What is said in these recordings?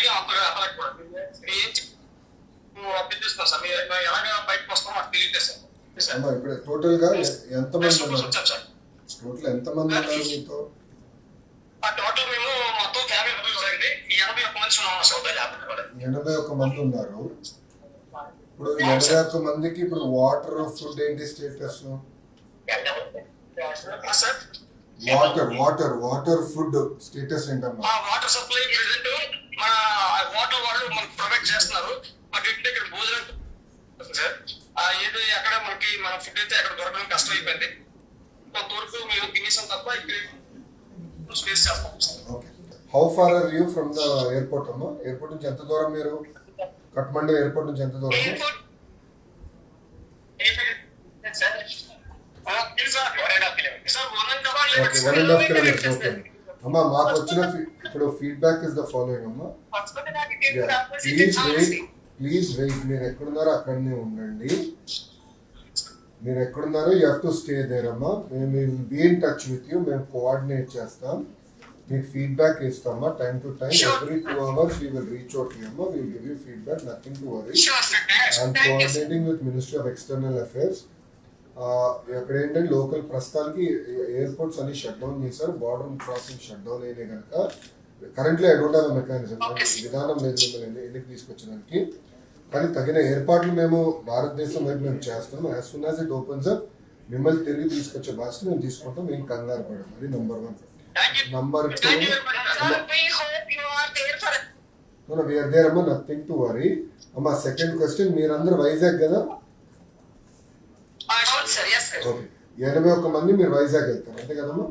అడిగాం అంతగా అతనికి కూడా మీరు ఏం సార్. బయటకు మాకు తెలియదు సార్. సార్ ఇప్పుడు టోటల్గా ఎంత మంది సార్. టోటల్ ఎంత మంది ఉన్నారు మీతో? టోటల్ మేము మొత్తం మెంబర్స్ అండి ఎనభై ఒక్క మంది ఉన్నాం కూడా ఎనభై ఒక్క మంది ఉన్నారు. ఇప్పుడు ఎనభై ఒక్క మందికి ఇప్పుడు వాటర్ ఫుడ్ ఏంటి status sir water water water food status ఏంటమ్మా? వాటర్ సప్లై ప్రెసెంట్ మన వాటర్ వాళ్ళు మనకు ప్రొవైడ్ చేస్తున్నారు. బట్ ఇంటి దగ్గర భోజనం సార్. ఆ ఏది అక్కడ మనకి మన ఫుడ్ అయితే అక్కడ దొరకడం కష్టం అయిపోయింది కొంతవరకు మేము తినేసాం తప్ప ఇక్కడ స్పేస్ చేస్తాం. How far are you from the airport అమ్మా? ఎయిర్పోర్ట్ నుంచి ఎంత దూరం మీరు? కట్మండు ఎయిర్పోర్ట్ నుంచి ఎంత దూరం? One and half kilometres okay అమ్మా మాకు వచ్చిన ఇప్పుడు ఫీడ్బ్యాక్ ఇస్ ద ఫాలోయింగ్ అమ్మా. ప్లీజ్ వెయిట్ ప్లీజ్ వెయిట్ మీరు ఎక్కడున్నారో అక్కడనే ఉండండి. మీరు ఎక్కడున్నారో you have to stay there అమ్మా. మేము be in touch with you మేము కోఆర్డినేట్ చేస్తాం. మీకు ఫీడ్బ్యాక్ ఇస్తామా time to time. Every two hours we will reach out అమ్మా. We give you feedback nothing to worry sir coordinating with ministry of external affairs ఇక్కడ ఏంటంటే local ప్రస్తుతానికి airports అన్ని shut down చేశారు. బార్డర్ క్రాసింగ్ షట్ డౌన్ అయినాయి కనుక currently have mechanism. విధానం లేదు మిమ్మల్ని ఎన్నిక తీసుకొచ్చడానికి. కానీ తగిన ఏర్పాట్లు మేము భారతదేశం వైపు మేము చేస్తాం as soon as it opens up మిమ్మల్ని తిరిగి తీసుకొచ్చే బాధ్యత మేము తీసుకుంటాం. మేము కంగారు పడం అది number one number two thank you very much sir we hope you are there అమ్మా. నథింగ్ టు వరీ అమ్మా సెకండ్ క్వశ్చన్ మీరందరూ వైజాగ్ కదా అవును సార్ ఎస్ సార్ ఓకే ఎనభై ఒక్క మంది మీరు వైజాగ్ వెళ్తారు అంతే కదమ్మా?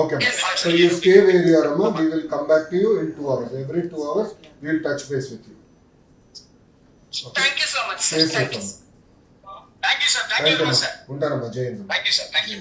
Okay. So you stay where అమ్మా. We will come back to you in two hours every two hours will touch base with you thank you